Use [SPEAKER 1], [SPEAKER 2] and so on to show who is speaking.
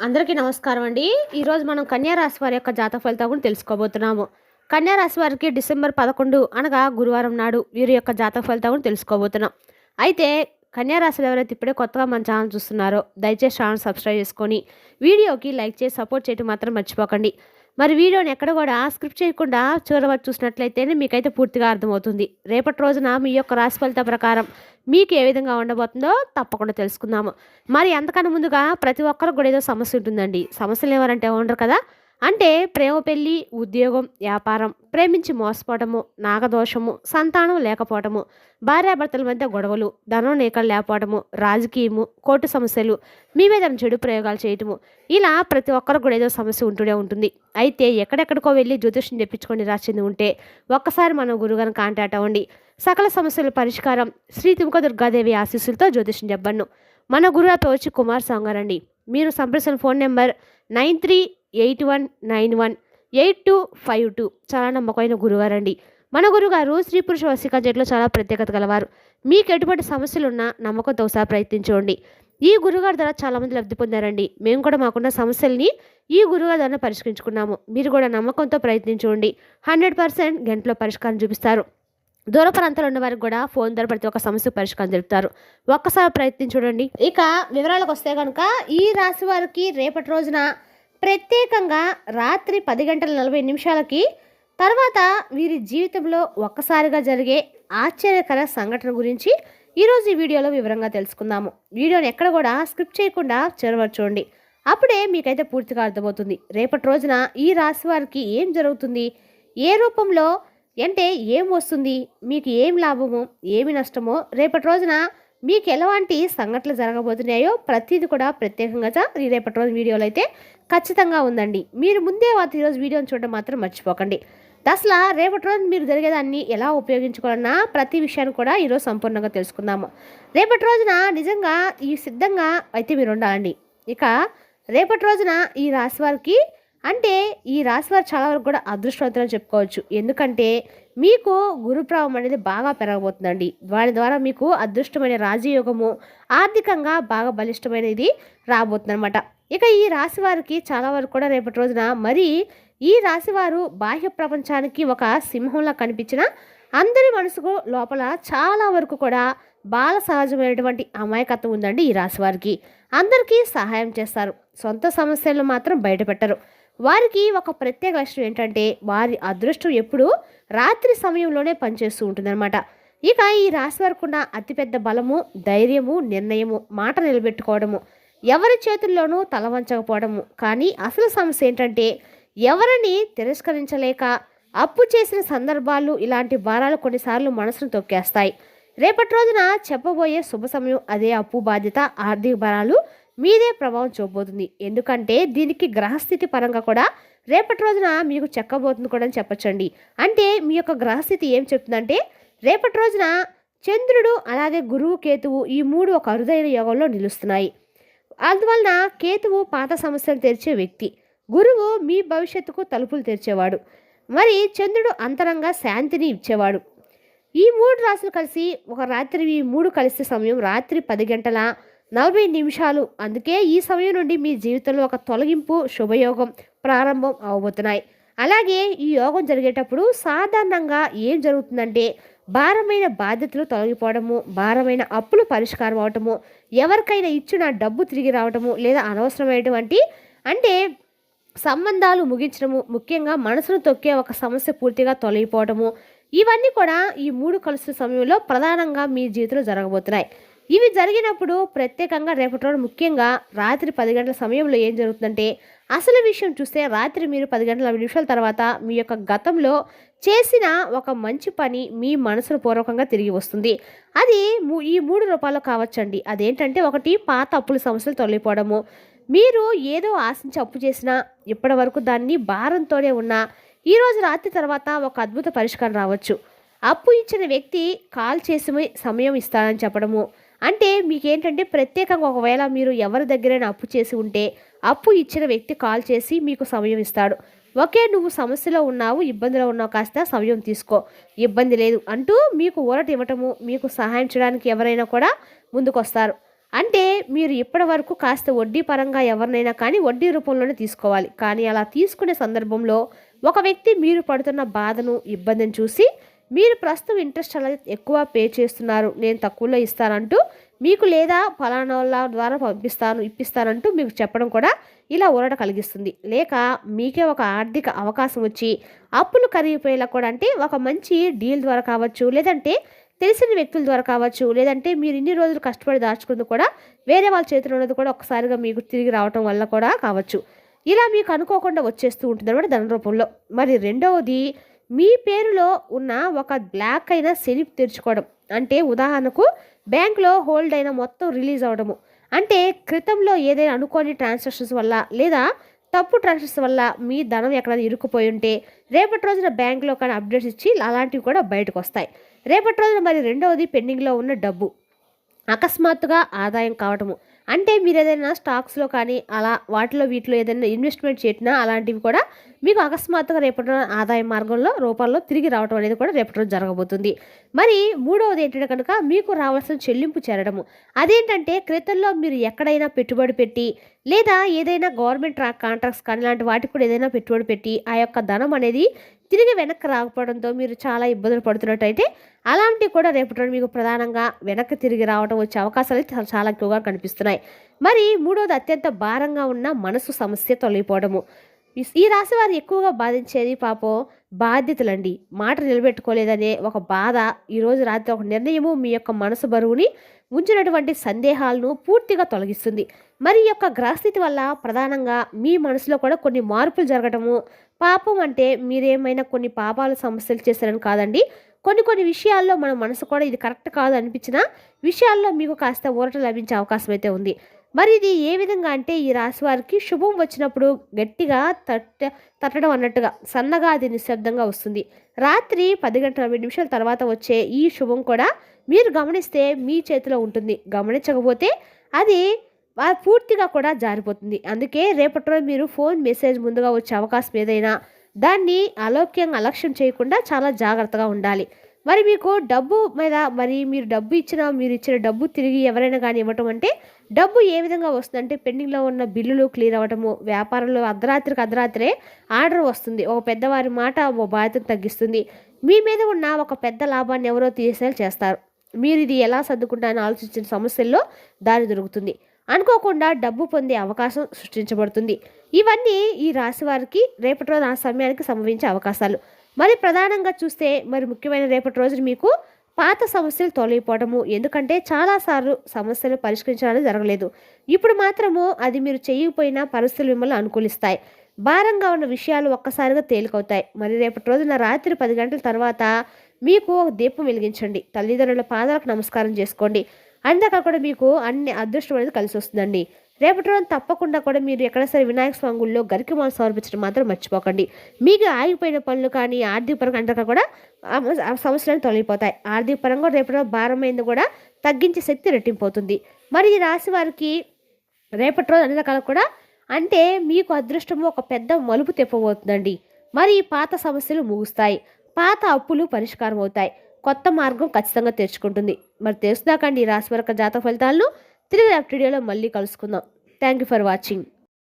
[SPEAKER 1] అందరికీ నమస్కారం అండి. ఈరోజు మనం కన్యా రాశి వారి యొక్క జాతక ఫలితాలు కూడా తెలుసుకోబోతున్నాము. కన్యారాశి వారికి డిసెంబర్ పదకొండు అనగా గురువారం నాడు వీరి యొక్క జాతక ఫలితాలు కూడా తెలుసుకోబోతున్నాం. అయితే కన్యా రాశిలో ఎవరైతే ఇప్పుడే కొత్తగా మన ఛానల్ చూస్తున్నారో దయచేసి ఛానల్ సబ్స్క్రైబ్ చేసుకొని వీడియోకి లైక్ చేసి సపోర్ట్ చేయడం మాత్రం మర్చిపోకండి. మరి వీడియోని ఎక్కడ కూడా స్క్రిప్ట్ చేయకుండా చివరి వరకు చూసినట్లయితేనే మీకైతే పూర్తిగా అర్థమవుతుంది. రేపటి రోజున మీ యొక్క రాశి ఫలిత ప్రకారం మీకు ఏ విధంగా ఉండబోతుందో తప్పకుండా తెలుసుకుందాము. మరి ఎంతకన్నా ముందుగా ప్రతి ఒక్కరికి కూడా ఏదో సమస్య ఉంటుందండి. సమస్యలు ఎవరంటే ఉండరు కదా అంటే ప్రేమ పెళ్ళి ఉద్యోగం వ్యాపారం ప్రేమించి మోసపోవటము నాగదోషము సంతానం లేకపోవటము భార్యాభర్తల మధ్య గొడవలు ధనం నీకలు లేకపోవటము రాజకీయము కోర్టు సమస్యలు మీ మీద చెడు ప్రయోగాలు చేయటము ఇలా ప్రతి ఒక్కరికి కూడా ఏదో సమస్య ఉంటూనే ఉంటుంది. అయితే ఎక్కడెక్కడికో వెళ్ళి జ్యోతిష్యం చెప్పించుకొని రాసింది ఉంటే ఒక్కసారి మనం గురుగారిని కాంటాక్ట్ అవ్వండి. సకల సమస్యల పరిష్కారం శ్రీ తిముక దుర్గాదేవి ఆశీస్సులతో జ్యోతిష్యం చెప్పను మన గురువుతో వచ్చి కుమార్ సాంగారండి మీరు సంప్రదించిన phone number nine three eight one nine one eight two five two. చాలా నమ్మకమైన గురువారండి మన గురుగారు స్త్రీ పురుష వశీకరణ జట్లో చాలా ప్రత్యేకత గలవారు. మీకు ఎటువంటి సమస్యలున్నా నమ్మకంతో ఒకసారి ప్రయత్నించండి. ఈ గురుగారి ద్వారా చాలామంది లబ్ధి పొందారండి. మేము కూడా మాకున్న సమస్యల్ని ఈ గురుగారి ద్వారా పరిష్కరించుకున్నాము. మీరు కూడా నమ్మకంతో ప్రయత్నించండి. హండ్రెడ్ పర్సెంట్ గంటలో పరిష్కారం చూపిస్తారు. దూర ప్రాంతాల్లో ఉన్న వారికి కూడా ఫోన్ ద్వారా ప్రతి ఒక్క సమస్య పరిష్కారం జరుపుతారు ఒక్కసారి ప్రయత్నం చూడండి ఇక వివరాలకు వస్తే కనుక ఈ రాశి వారికి రేపటి రోజున ప్రత్యేకంగా రాత్రి పది గంటల నలభై నిమిషాలకి తర్వాత వీరి జీవితంలో ఒక్కసారిగా జరిగే ఆశ్చర్యకర సంఘటన గురించి ఈరోజు ఈ వీడియోలో వివరంగా తెలుసుకుందాము. వీడియోని ఎక్కడ కూడా స్క్రిప్ట్ చేయకుండా చూడండి. అప్పుడే మీకైతే పూర్తిగా అర్థమవుతుంది. రేపటి రోజున ఈ రాశి వారికి ఏం జరుగుతుంది? ఏ రూపంలో అంటే ఏం వస్తుంది? మీకు ఏం లాభమో? ఏమి నష్టమో? రేపటి రోజున మీకు ఎలాంటి సంఘటనలు జరగబోతున్నాయో ప్రతిదీ కూడా ప్రత్యేకంగా ఈ రేపటి రోజు వీడియోలో అయితే ఖచ్చితంగా ఉందండి. మీరు ముందే వాటి ఈరోజు వీడియోని చూడడం మాత్రం మర్చిపోకండి. అసలు రేపటి రోజు మీరు జరిగేదాన్ని ఎలా ఉపయోగించుకోవాలన్నా ప్రతి విషయాన్ని కూడా ఈరోజు సంపూర్ణంగా తెలుసుకుందాము. రేపటి రోజున నిజంగా ఈ సిద్ధంగా అయితే మీరు ఉండాలండి. ఇక రేపటి రోజున ఈ రాశి వారికి అంటే ఈ రాశి వారు చాలా వరకు కూడా అదృష్టవంతులని చెప్పుకోవచ్చు. ఎందుకంటే మీకు గురుప్రభావం అనేది బాగా పెరగబోతుందండి. వారి ద్వారా మీకు అదృష్టమైన రాజయోగము ఆర్థికంగా బాగా బలిష్టమైనది రాబోతుందన్నమాట. ఇక ఈ రాశి వారికి చాలా వరకు కూడా రేపటి రోజున మరి ఈ రాశి వారు బాహ్య ప్రపంచానికి ఒక సింహంలా కనిపించిన అందరి మనసుకు లోపల చాలా వరకు కూడా బాల సహజమైనటువంటి అమాయకత్వం ఉందండి ఈ రాశి వారికి. అందరికీ సహాయం చేస్తారు. సొంత సమస్యలను మాత్రం బయటపెట్టరు. వారికి ఒక ప్రత్యేక లక్షణం ఏంటంటే వారి అదృష్టం ఎప్పుడూ రాత్రి సమయంలోనే పనిచేస్తూ ఉంటుందన్నమాట. ఇక ఈ రాశి వరకు ఉన్న అతిపెద్ద బలము ధైర్యము నిర్ణయము మాట నిలబెట్టుకోవడము ఎవరి చేతుల్లోనూ తల వంచకపోవడము. కానీ అసలు సమస్య ఏంటంటే ఎవరిని తిరస్కరించలేక అప్పు చేసిన సందర్భాలు ఇలాంటి భారాలు కొన్నిసార్లు మనసును తొక్కేస్తాయి. రేపటి రోజున చెప్పబోయే శుభ సమయం అదే అప్పు బాధ్యత ఆర్థిక భారాలు మీదే ప్రభావం చూపబోతుంది. ఎందుకంటే దీనికి గ్రహస్థితి పరంగా కూడా రేపటి రోజున మీకు చెక్కబోతుంది కూడా అని చెప్పచ్చండి. అంటే మీ యొక్క గ్రహస్థితి ఏం చెప్తుందంటే రేపటి రోజున చంద్రుడు అలాగే గురువు కేతువు ఈ మూడు ఒక అరుదైన యోగంలో నిలుస్తున్నాయి. అందువలన కేతువు పాత సమస్యలు తెరిచే వ్యక్తి. గురువు మీ భవిష్యత్తుకు తలుపులు తెరిచేవాడు. మరి చంద్రుడు అంతరంగా శాంతిని ఇచ్చేవాడు. ఈ మూడు రాసులు కలిసి ఒక రాత్రి ఈ మూడు కలిసే సమయం రాత్రి పది గంటల నలభై నిమిషాలు. అందుకే ఈ సమయం నుండి మీ జీవితంలో ఒక తొలగింపు శుభయోగం ప్రారంభం అవబోతున్నాయి. అలాగే ఈ యోగం జరిగేటప్పుడు సాధారణంగా ఏం జరుగుతుందంటే భారమైన బాధ్యతలు తొలగిపోవడము భారమైన అప్పులు పరిష్కారం అవటము ఎవరికైనా ఇచ్చిన డబ్బు తిరిగి రావటము లేదా అనవసరమైనటువంటి అంటే సంబంధాలు ముగించడము ముఖ్యంగా మనసును తొక్కే ఒక సమస్య పూర్తిగా తొలగిపోవటము ఇవన్నీ కూడా ఈ మూడు కలిసిన సమయంలో ప్రధానంగా మీ జీవితంలో జరగబోతున్నాయి. ఇవి జరిగినప్పుడు ప్రత్యేకంగా రేపటి రోజు ముఖ్యంగా రాత్రి పది గంటల సమయంలో ఏం జరుగుతుందంటే అసలు విషయం చూస్తే రాత్రి మీరు పది గంటల నిమిషాల తర్వాత మీ యొక్క గతంలో చేసిన ఒక మంచి పని మీ మనసును పూర్వకంగా తిరిగి వస్తుంది. అది ఈ మూడు రూపాయలు కావచ్చండి. అదేంటంటే ఒకటి పాత అప్పుల సమస్యలు తొలగిపోవడము. మీరు ఏదో ఆశించి అప్పు చేసినా ఇప్పటి వరకు దాన్ని భారంతోనే ఉన్నా ఈరోజు రాత్రి తర్వాత ఒక అద్భుత పరిష్కారం రావచ్చు. అప్పు ఇచ్చిన వ్యక్తి కాల్ చేసి సమయం ఇస్తానని చెప్పడము. అంటే మీకేంటంటే ప్రత్యేకంగా ఒకవేళ మీరు ఎవరి దగ్గరైనా అప్పు చేసి ఉంటే అప్పు ఇచ్చిన వ్యక్తి కాల్ చేసి మీకు సమయం ఇస్తాడు. ఒకే నువ్వు సమస్యలో ఉన్నావు ఇబ్బందిలో ఉన్నావు కాస్త సమయం తీసుకో. ఇబ్బంది లేదు అంటూ మీకు ఊరట ఇవ్వటము మీకు సహాయం చేయడానికి ఎవరైనా కూడా ముందుకొస్తారు. అంటే మీరు ఇప్పటి వరకు కాస్త వడ్డీ పరంగా ఎవరినైనా కానీ వడ్డీ రూపంలోనే తీసుకోవాలి. కానీ అలా తీసుకునే సందర్భంలో ఒక వ్యక్తి మీరు పడుతున్న బాధను ఇబ్బందిని చూసి మీరు ప్రస్తుతం ఇంట్రెస్ట్ అలా ఎక్కువ పే చేస్తున్నారు నేను తక్కువలో ఇస్తానంటూ మీకు లేదా ఫలానా ద్వారా పంపిస్తాను ఇప్పిస్తానంటూ మీకు చెప్పడం కూడా ఇలా ఊరట కలిగిస్తుంది. లేక మీకే ఒక ఆర్థిక అవకాశం వచ్చి అప్పులు కరిగిపోయేలా కూడా అంటే ఒక మంచి డీల్ ద్వారా కావచ్చు లేదంటే తెలిసిన వ్యక్తుల ద్వారా కావచ్చు లేదంటే మీరు ఇన్ని రోజులు కష్టపడి దాచుకుంది కూడా వేరే వాళ్ళ చేతిలో ఉన్నది కూడా ఒకసారిగా మీకు తిరిగి రావటం వల్ల కూడా కావచ్చు. ఇలా మీకు అనుకోకుండా వచ్చేస్తూ ఉంటుంది అనమాట ధన రూపంలో మరి రెండవది మీ పేరులో ఉన్న ఒక బ్లాక్ అయిన సెలిప్ తెరుచుకోవడం. అంటే ఉదాహరణకు బ్యాంకులో హోల్డ్ అయిన మొత్తం రిలీజ్ అవ్వడము అంటే క్రితంలో ఏదైనా అనుకోని ట్రాన్సాక్షన్స్ వల్ల లేదా తప్పు ట్రాన్సాక్షన్స్ వల్ల మీ ధనం ఎక్కడైనా ఇరుక్కుపోయి ఉంటే రేపటి రోజున బ్యాంకులో కానీ అప్డేట్స్ ఇచ్చి అలాంటివి కూడా బయటకు వస్తాయి. రేపటి రోజున మరి రెండవది పెండింగ్లో ఉన్న డబ్బు. అకస్మాత్తుగా ఆదాయం కావటము అంటే మీరు ఏదైనా స్టాక్స్లో కానీ అలా వాటిలో వీటిలో ఏదైనా ఇన్వెస్ట్మెంట్ చేసినా అలాంటివి కూడా మీకు అకస్మాత్తుగా రేపటి ఆదాయ మార్గంలో రూపంలో తిరిగి రావడం అనేది కూడా రేపటి రోజు జరగబోతుంది. మరి మూడవది ఏంటంటే కనుక మీకు రావాల్సిన చెల్లింపు చేరడము. అదేంటంటే క్రితంలో మీరు ఎక్కడైనా పెట్టుబడి పెట్టి లేదా ఏదైనా గవర్నమెంట్ కాంట్రాక్ట్స్ కానీ లాంటి వాటికి కూడా ఏదైనా పెట్టుబడి పెట్టి ఆ యొక్క ధనం అనేది తిరిగి వెనక్కి రాకపోవడంతో మీరు చాలా ఇబ్బందులు పడుతున్నట్టయితే అలాంటివి కూడా రేపటి రోజు మీకు ప్రధానంగా వెనక్కి తిరిగి రావడం వచ్చే అవకాశాలు చాలా- చాలా ఎక్కువగా కనిపిస్తున్నాయి. మరి మూడవది అత్యంత భారంగా ఉన్న మనసు సమస్య తొలగిపోవడము. ఈ- రాశి వారు ఎక్కువగా బాధించేది పాపం బాధ్యతలండి. మాట నిలబెట్టుకోలేదనే ఒక బాధ ఈరోజు రాత్రి ఒక నిర్ణయము మీ యొక్క మనసు బరువుని ఉంచినటువంటి సందేహాలను పూర్తిగా తొలగిస్తుంది. మరి ఈ యొక్క గ్రహస్థితి వల్ల ప్రధానంగా మీ మనసులో కూడా కొన్ని మార్పులు జరగటము పాపం అంటే మీరేమైనా కొన్ని పాపాలు సమస్యలు చేశారని కాదండి. కొన్ని కొన్ని విషయాల్లో మన మనసు కూడా ఇది కరెక్ట్ కాదు అనిపించిన విషయాల్లో మీకు కాస్త ఊరట లభించే అవకాశం అయితే ఉంది. మరి ఇది ఏ విధంగా అంటే ఈ రాశి వారికి శుభం వచ్చినప్పుడు గట్టిగా తట్ట తట్టడం అన్నట్టుగా సన్నగా అది నిశ్శబ్దంగా వస్తుంది. రాత్రి పది గంటల రెండు నిమిషాల తర్వాత వచ్చే ఈ శుభం కూడా మీరు గమనిస్తే మీ చేతిలో ఉంటుంది. గమనించకపోతే అది పూర్తిగా కూడా జారిపోతుంది. అందుకే రేపటి రోజు మీరు ఫోన్ మెసేజ్ ముందుగా వచ్చే అవకాశం ఏదైనా దాన్ని అలౌక్యంగా అలక్ష్యం చేయకుండా చాలా జాగ్రత్తగా ఉండాలి. మరి మీకు డబ్బు మీద మరి మీరు డబ్బు ఇచ్చిన మీరు ఇచ్చిన డబ్బు తిరిగి ఎవరైనా కానీ ఇవ్వటం అంటే డబ్బు ఏ విధంగా వస్తుందంటే పెండింగ్లో ఉన్న బిల్లులు క్లియర్ అవ్వటము వ్యాపారంలో అర్ధరాత్రికి అర్ధరాత్రే ఆర్డర్ వస్తుంది. ఒక పెద్దవారి మాట ఓ బాధ్యతను తగ్గిస్తుంది. మీ మీద ఉన్న ఒక పెద్ద లాభాన్ని ఎవరో తీసేలా చేస్తారు. మీరు ఇది ఎలా సర్దుకుంటారని ఆలోచించిన సమస్యల్లో దారి దొరుకుతుంది. అనుకోకుండా డబ్బు పొందే అవకాశం సృష్టించబడుతుంది. ఇవన్నీ ఈ రాశి వారికి రేపటి రోజు ఆ సమయానికి సంభవించే అవకాశాలు. మరి ప్రధానంగా చూస్తే మరి ముఖ్యమైన రేపటి రోజున మీకు పాత సమస్యలు తొలగిపోవడము. ఎందుకంటే చాలాసార్లు సమస్యలు పరిష్కరించడానికి జరగలేదు. ఇప్పుడు మాత్రము అది మీరు చేయకపోయినా పరిస్థితులు మిమ్మల్ని అనుకూలిస్తాయి. భారంగా ఉన్న విషయాలు ఒక్కసారిగా తేలికవుతాయి. మరి రేపటి రోజున రాత్రి పది గంటల తర్వాత మీకు ఒక దీపం వెలిగించండి. తల్లిదండ్రుల పాదాలకు నమస్కారం చేసుకోండి. అందాక కూడా మీకు అన్ని అదృష్టం అనేది కలిసి వస్తుందండి. రేపటి రోజు తప్పకుండా కూడా మీరు ఎక్కడ సరే వినాయక స్వామి గుళ్ళో గరికి మాలు సమర్పించడం మాత్రం మర్చిపోకండి. మీకు ఆగిపోయిన పనులు కానీ ఆర్థిక పరంగా అంతా కూడా ఆ సమస్యలను తొలగిపోతాయి. ఆర్థిక పరంగా రేపటి రోజు భారమైంది కూడా తగ్గించే శక్తి రెట్టింపోతుంది మరి ఈ రాశి వారికి రేపటి రోజు అన్ని రకాలు కూడా అంటే మీకు అదృష్టము ఒక పెద్ద మలుపు తెప్పబోతుందండి. మరి ఈ పాత సమస్యలు ముగుస్తాయి. పాత అప్పులు పరిష్కారం అవుతాయి కొత్త మార్గం ఖచ్చితంగా తెరుచుకుంటుంది. మరి తెలుసుదాకండి ఈ రాశి వరకు జాతక ఫలితాలను. తిరిగి వీడియోలో మళ్ళీ కలుసుకుందాం. Thank you for watching